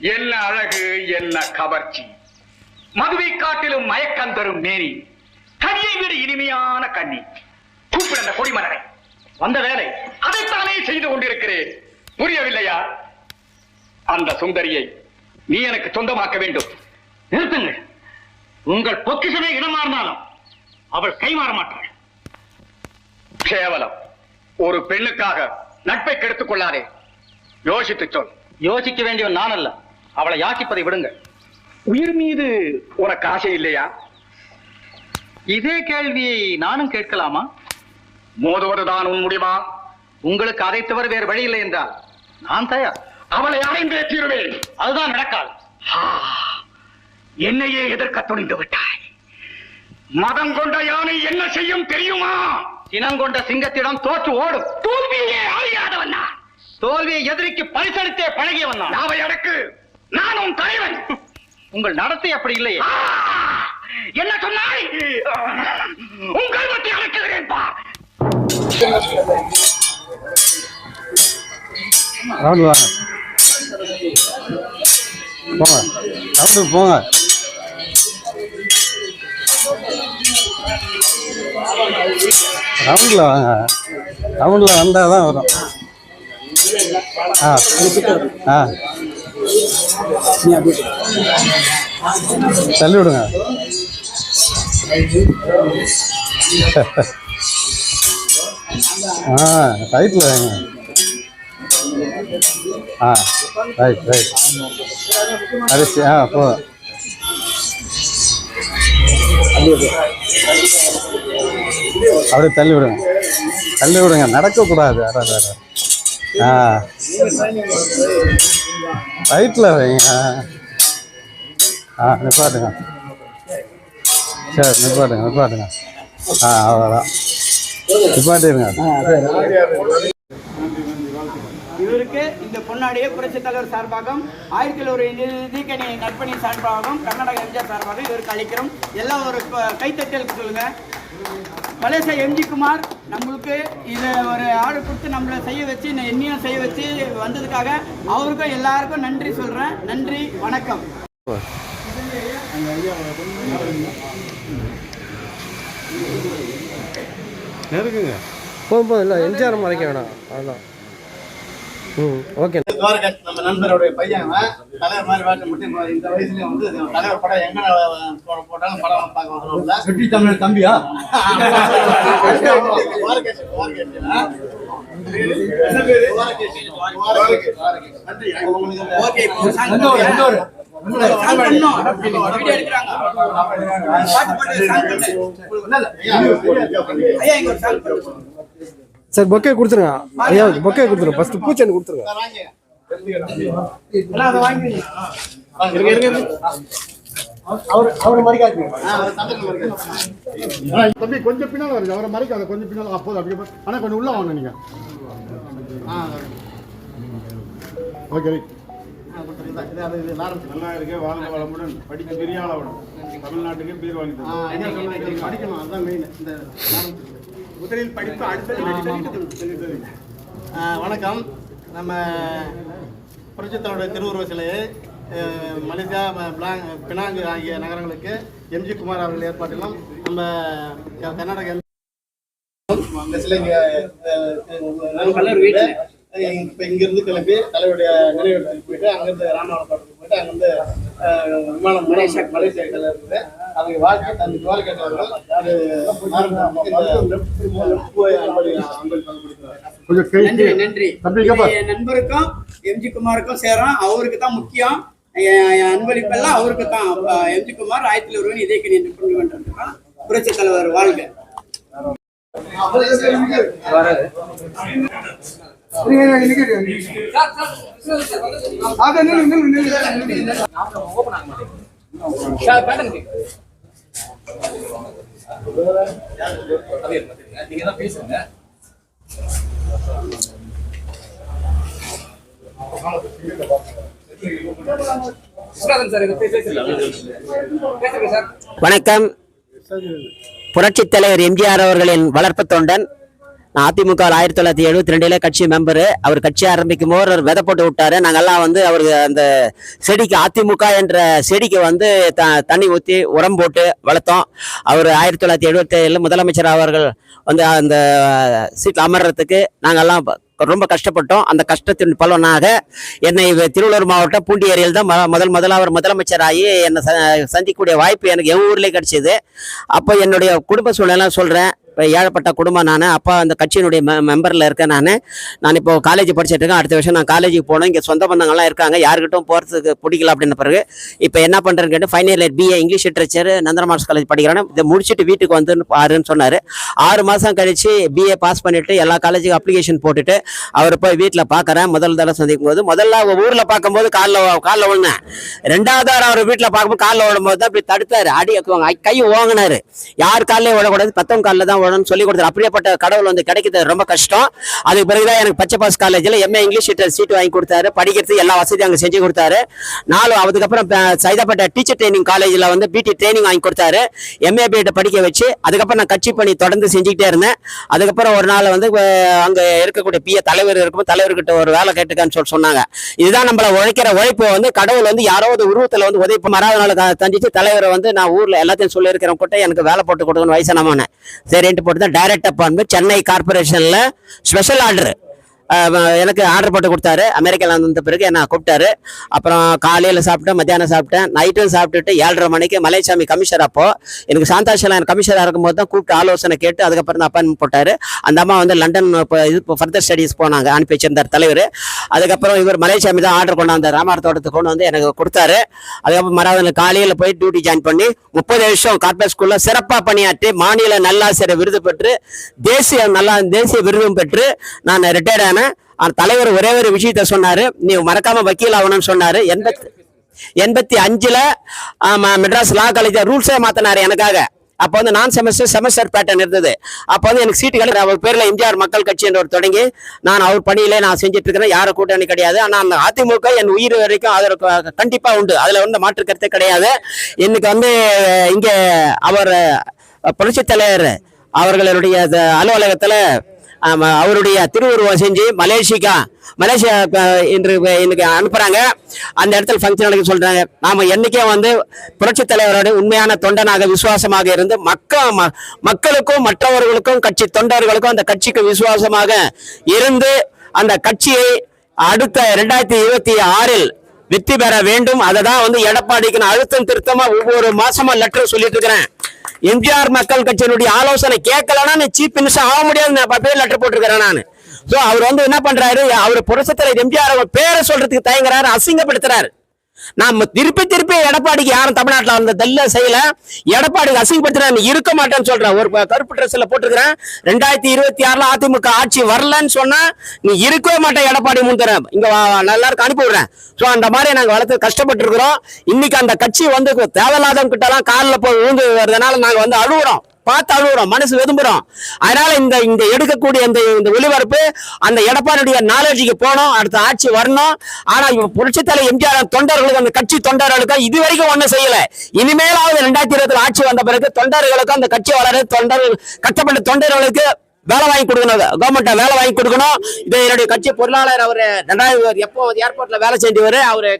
என்ன அழகு என்ன கவர்ச்சி. மதுவை காட்டிலும் மயக்கம் தரும் மேனி கனியை விட இனிமையான கண்ணி கூப்பிட அந்த கொடிமலரை. வந்த வேலை அதைத்தானே செய்து கொண்டிருக்கிறேன். புரியவில்லையா? அந்த சுந்தரியை நீ எனக்கு சொந்தமாக்க வேண்டும். நிறுத்துங்கள். உங்கள் பொக்கிஷமே இடமாறினாலும் அவள் கைமாற மாட்டாள். கேவலம். ஒரு பெண்ணுக்காக நட்பை கெடுத்துக் கொள்ளாதே. யோசித்து சொல். யோசிக்க வேண்டியவன் நான் அல்ல அவளை யாசிப்பதை விடுங்கள் உயிர் மீது உனக்கு ஆசை இல்லையா? இதே கேள்வியை நானும் கேட்கலாமா? மோதுவதுதான் உன் முடிவா? உங்களுக்கு அதை தவிர வேறு வழி இல்லை என்றால் நான் தயார். அவளை அடைந்தே தீருவேன். அதுதான் நடக்காது. என்னையே எதிர்க்க துணிந்து விட்டாய். மதம் கொண்ட யானை என்ன செய்யும் தெரியுமா? சினங்கொண்ட சிங்கத்திடம் தோற்று ஓடும். தோல்வியே அறியாதவன் தோல்வியை எதிரிக்கு பரிசளித்தே பழகியவன் நாவை அடக்கு? நான் உன் தலைவன். உங்கள் நடத்தை அப்படி இல்லையே. என்ன சொன்னாய்? உன் கல்வத்தை அடக்குகிறேன் பா. ரவுண்டு வாங்க. போங்க. ரவுண்டு போங்க. ரவுண்டில் வாங்க. ரவுண்டில் வந்தால் தான் வரும். ஆ ஆ. தள்ளி விடுங்க. ஆ ரைட்டில் வாங்க. ஆ ரைட் ரைட் அரிசி ஆ போ. அப்படியே தள்ளி விடுங்க. தள்ளி விடுங்க. நடக்கக்கூடாது. அட, அட, ஆ. ரைட்டில் வைங்க. ஆ நிப்பாட்டுங்க. சரி நிப்பாட்டுங்க நிப்பாட்டுங்க. ஆ அவ்வளோதான் நிப்பாட்டிடுங்க இவருக்கு இந்த பொன்னாடியை புரட்சித் தலைவர் சார்பாகவும் ஆயிரத்தில் ஒரு நிதிக்கணி நற்பணி சார்பாகவும் கர்நாடக எம்ஜிஆர் சார்பாக இவருக்கு அளிக்கிறோம். எல்லாம் ஒரு ப- கைத்தட்டல் சொல்லுங்க. மலேசியா எம்ஜி குமார் நம்மளுக்கு இதை ஒரு ஆர்டர் கொடுத்து நம்மளை செய்ய வச்சு என்னையும் செய்ய வச்சு வந்ததுக்காக அவருக்கும் எல்லாருக்கும் நன்றி சொல்றேன். நன்றி வணக்கம். நெருக்குங்க போதும் போதும் இல்லை எம்ஜிஆர் மறைக்க வேணாம். அதான் ம் ஓகே. துவாரகாஸ் நம்ம நண்பருடைய பையன். தலைவர் மாதிரி போட்டு இப்போ இந்த வயசுலயும் வந்து தலைவர் படம் எங்க போட்டாலும் படம் பார்க்க வருவாங்க சுட்டி தமிழ் தம்பியா? சாங் பண்ணு. சார் பொக்கே கொடுத்துருங்க. ஐயா பொக்கே கொடுத்துருங்க. ஃபர்ஸ்ட் பூச்செண்டு கொடுத்துருங்க. தம்பி கொஞ்சம் பின்னால் வருது. அவரை மறைக்காத கொஞ்சம் பின்னால். அப்போது அப்படி போ- ஆனா கொஞ்சம் உள்ள வாங்க நீங்க. ஓகே ரைட் நல்லா இருக்கு வாழ்க வளமுடன். படிக்க பெரிய ஆளவனும் தமிழ்நாட்டுக்கு பேர் வாங்கி படிக்கணும் அதுதான் மெயின் இந்த முதலில் படிப்பு அடுத்தது வணக்கம். நம்ம புரட்சித்தலைவருடைய திருவுருவ சிலையை மலேசியா பிளாங் பினாங்கு ஆகிய நகரங்களுக்கு எம்ஜி குமார் அவர்கள் ஏற்பாட்டிலும் நம்ம கர்நாடக இந்த சிலைங்க இப்போ இங்கிருந்து கிளம்பி தலைவருடைய நினைவிடத்துக்கு போயிட்டு அங்கிருந்து ராமநாதபுரத்துக்கு போயிட்டு அங்கிருந்து விமானம் மலேசியா மலேசியா கலர் இருக்குது அதை வாழ்க்கை அந்த ஜுவால் கேட்டவர்கள் அது நன்றி நண்பருக்கும் எம்ஜி குமாருக்கும் சேரும் அவருக்கு தான் முக்கியம் அன்பளிப்பெல்லாம் அவருக்கு தான் எம்ஜி குமார் ஆயிரத்தி ஒருவன் இதே கணி கொண்டு கொண்டிருக்கான் புரட்சி தலைவர் வாழ்க வணக்கம். புரட்சித் தலைவர் எம்ஜிஆர் அவர்களின் வளர்ப்பு தொண்டன் அதிமுக ஆயிரத்தி தொள்ளாயிரத்தி எழுபத்தி ரெண்டுல கட்சி மெம்பர் அவர் கட்சி ஆரம்பிக்கும் போது அவர் விதை போட்டு விட்டாரு. நாங்கெல்லாம் வந்து அவருக்கு அந்த செடிக்கு அதிமுக என்ற செடிக்கு வந்து த தண்ணி ஊற்றி உரம் போட்டு வளர்த்தோம். அவர் ஆயிரத்தி தொள்ளாயிரத்தி எழுபத்தி ஏழில் முதலமைச்சர் அவர்கள் வந்து அந்த சீட்டில் அமர்றதுக்கு நாங்கெல்லாம் ரொம்ப கஷ்டப்பட்டோம். அந்த கஷ்டத்தின் பலனாக என்னை திருவள்ளூர் மாவட்டம் பூண்டி ஏரியில் தான் ம- முதல் முதல்ல அவர் முதலமைச்சராகி என்னை ச சந்திக்கக்கூடிய வாய்ப்பு எனக்கு என் ஊர்லேயே கிடச்சிது. அப்போ என்னுடைய குடும்ப சூழ்நிலை சொல்கிறேன் ஏழப்பட்ட குடும்பம் நான். அப்பா அந்த கட்சியினுடைய மெ மெம்பரில் இருக்கேன் நான். நான் இப்போ காலேஜ் படிச்சுட்டு இருக்கேன். அடுத்த வருஷம் நான் காலேஜுக்கு போகணும். இங்கே சொந்த பந்தங்கள்லாம் இருக்காங்க. யாருக்கிட்டும் போகிறதுக்கு பிடிக்கல அப்படின்ன பிறகு இப்போ என்ன பண்ணுறேன்னு கேட்டு final year BA English literature நந்தரமாஸ் college படிக்கிறேன் இதை முடிச்சுட்டு வீட்டுக்கு வந்து பாருன்னு சொன்னார். ஆறு மாதம் கழிச்சு பிஏ பாஸ் பண்ணிவிட்டு எல்லா காலேஜுக்கும் அப்ளிகேஷன் போட்டுட்டு அவர் போய் வீட்டில் பார்க்குறேன் முதல் தடவை சந்திக்கும் போது முதல்ல ஊரில் பார்க்கும்போது காலில் காலில் விழுந்தேன். ரெண்டாவது வாரம் அவர் வீட்டில் பார்க்கும்போது காலில் ஓடும்போது தான் இப்படி தடுத்தார். அடி கை ஓங்கினார். யார் காலையில் விடக்கூடாது பத்தவங்க காலில் தான் விடணும்னு சொல்லி கொடுத்தாரு அப்படியேப்பட்ட கடவுள் வந்து கிடைக்கிறது ரொம்ப கஷ்டம். அதுக்கு பிறகுதான் எனக்கு பச்சை பாஸ் காலேஜில் எம்ஏ இங்கிலீஷ் லிட்டர் சீட் வாங்கி கொடுத்தாரு. படிக்கிறதுக்கு எல்லா வசதியும் அங்கே செஞ்சு கொடுத்தாரு. நாலு அதுக்கப்புறம் சைதாப்பட்ட சைதாப்பேட்டை டீச்சர் ட்ரைனிங் காலேஜில் வந்து பிடி ட்ரைனிங் வாங்கி கொடுத்தாரு. எம்ஏ பிஎட் படிக்க வச்சு அதுக்கப்புறம் நான் கட்சி பணி தொடர்ந்து செஞ்சுக்கிட்டே இருந்தேன். அதுக்கப்புறம் ஒரு நாள் வந்து அங்கே இருக்கக்கூடிய பிஏ தலைவர் இருக்கும் தலைவர்கிட்ட ஒரு வேலை கேட்டுக்கான்னு சொல்லி சொன்னாங்க. இதுதான் நம்மளை உழைக்கிற உழைப்பு வந்து கடவுள் வந்து யாரோ ஒரு உருவத்தில் வந்து உதவி மறாத நாள் தஞ்சிச்சு தலைவரை வந்து நான் ஊரில் எல்லாத்தையும் சொல்லியிருக்கிறேன் கூட எனக்கு வேலை போட்டு கொடுக்கணும் சரி சரின்ட்டு போட்டு தான் டைரக்ட் அப்பாயின்மெண்ட் சென்னை கார்பரேஷன்ல ஸ்பெஷல் ஆர்டர் எனக்கு ஆர்டர் போட்டு கொடுத்தாரு. அமெரிக்கால வந்த பிறகு என்ன கூப்பிட்டாரு. அப்புறம் காலையில் சாப்பிட்டேன் மத்தியானம் சாப்பிட்டேன். நைட்டும் சாப்பிட்டுட்டு ஏழரை மணிக்கு மலைசாமி கமிஷனர் அப்போ எனக்கு சாந்தாஷலாம் கமிஷனராக இருக்கும்போது தான் கூப்பிட்டு ஆலோசனை கேட்டு அதுக்கப்புறம் தான் அப்பாயின்மெண்ட் போட்டார். அந்த அம்மா வந்து லண்டன் இப்போ இது ஃபர்தர் ஸ்டடீஸ் போனாங்க அனுப்பி வச்சிருந்தார் தலைவர். அதுக்கப்புறம் இவர் மலைசாமி தான் ஆர்டர் கொண்டாந்து ராமார் தோட்டத்துக்கு கொண்டு வந்து எனக்கு கொடுத்தாரு. அதுக்கப்புறம் மறாவது காலையில் போய் டியூட்டி ஜாயின் பண்ணி முப்பது வருஷம் கார்பரேட் ஸ்கூலில் சிறப்பாக பணியாற்றி மாநில நல்லாசிரியர் விருது பெற்று தேசிய நல்லா தேசிய விருதும் பெற்று நான் ரிட்டையர்ட் ஆனேன் ஆனா தலைவர் ஒரே ஒரு விஷயத்த சொன்னாரு. நீ மறக்காம வக்கீல் ஆகணும்னு சொன்னாரு. எண்பத்தி எண்பத்தி அஞ்சுல மெட்ராஸ் லா காலேஜ் ரூல்ஸே மாத்தினாரு எனக்காக. அப்போ வந்து நான் செமஸ்டர் செமஸ்டர் பேட்டர்ன் இருந்தது. அப்போ வந்து எனக்கு சீட்டு கிடையாது அவர் பேரில் எம்ஜிஆர் மக்கள் கட்சி என்ற ஒரு தொடங்கி நான் அவர் பணியிலே நான் செஞ்சுட்டு இருக்கிறேன். யாரும் கூட்டணி கிடையாது. ஆனால் அந்த அதிமுக என் உயிர் வரைக்கும் ஆதரவு கண்டிப்பாக உண்டு. அதில் வந்து மாற்று கருத்தே கிடையாது. இன்னைக்கு வந்து இங்கே அவர் புரட்சித் தலைவர் அவர்களுடைய அலுவலகத்தில் அவருடைய திருவுருவம் செஞ்சு மலேசியா மலேசியா இன்று இன்னைக்கு அனுப்புகிறாங்க அந்த இடத்துல ஃபங்க்ஷன் நடக்க சொல்கிறாங்க நாம் என்றைக்கே வந்து புரட்சித் தலைவரோட உண்மையான தொண்டனாக விசுவாசமாக இருந்து மக்க ம- மக்களுக்கும் மற்றவர்களுக்கும் கட்சி தொண்டர்களுக்கும் அந்த கட்சிக்கு விசுவாசமாக இருந்து அந்த கட்சியை அடுத்த ரெண்டாயிரத்தி இருபத்தி ஆறில் வெற்றி பெற வேண்டும். அதை தான் வந்து எடப்பாடிக்கு நான் அழுத்தம் திருத்தமாக ஒவ்வொரு மாசமா லெட்டர் சொல்லிட்டு இருக்கிறேன். எம்ஜிஆர் மக்கள் கட்சியினுடைய ஆலோசனை கேட்கலன்னா நீ சீஃப் மினிஸ்டர் ஆக முடியாது நான் பேர் லெட்டர் போட்டிருக்கிறேன் நான். ஸோ அவர் வந்து என்ன பண்றாரு? அவர் புரட்சித்தலைவர் எம்ஜிஆர் அவர் பேரை சொல்றதுக்கு தயங்குறாரு அசிங்கப்படுத்துறாரு. நாம திருப்பி திருப்பி எடப்பாடிக்கு யாரும் தமிழ்நாட்டில் வந்த தெல்ல செய்யல. எடப்பாடிக்கு அசிங்கப்படுத்துறேன் இருக்க மாட்டேன்னு சொல்றேன். ஒரு கருப்பு ட்ரெஸ்ல போட்டுக்கிறேன் ரெண்டாயிரத்தி இருபத்தி ஆறுல அதிமுக ஆட்சி வரலன்னு சொன்னா நீ இருக்கவே மாட்டேன் எடப்பாடி முன்தரேன் இங்க எல்லாருக்கும் அனுப்பி விடுறேன். ஸோ அந்த மாதிரி நாங்கள் வளர்த்து கஷ்டப்பட்டு இருக்கிறோம் இன்னைக்கு அந்த கட்சி வந்து தேவையில்லாதவங்க கிட்ட எல்லாம் காலில் போய் விழுந்து வருதுனால நாங்கள் வந்து அழுகுறோம் பார்த்து அழுகுறோம் மனசு வெதும்புறோம் அதனால இந்த இந்த எடுக்கக்கூடிய இந்த இந்த ஒளிபரப்பு அந்த எடப்பாடியுடைய நாலேஜுக்கு போனோம் அடுத்த ஆட்சி வரணும். ஆனா இவன் புரட்சித்தலை எம்ஜிஆர் தொண்டர்களுக்கு அந்த கட்சி தொண்டர்களுக்கு இது வரைக்கும் ஒண்ணும் செய்யல. இனிமேலாவது ரெண்டாயிரத்தி இருபதுல ஆட்சி வந்த பிறகு தொண்டர்களுக்கும் அந்த கட்சி வளர தொண்டர்கள் கஷ்டப்பட்ட தொண்டர்களுக்கு வேலை வாங்கி கொடுக்கணும். கவர்மெண்ட்டை வேலை வாங்கி கொடுக்கணும். இது என்னுடைய கட்சி பொருளாளர் அவர் ரெண்டாயிரம் எப்போ ஏர்போர்ட்ல வேலை செஞ்சவர் அவரு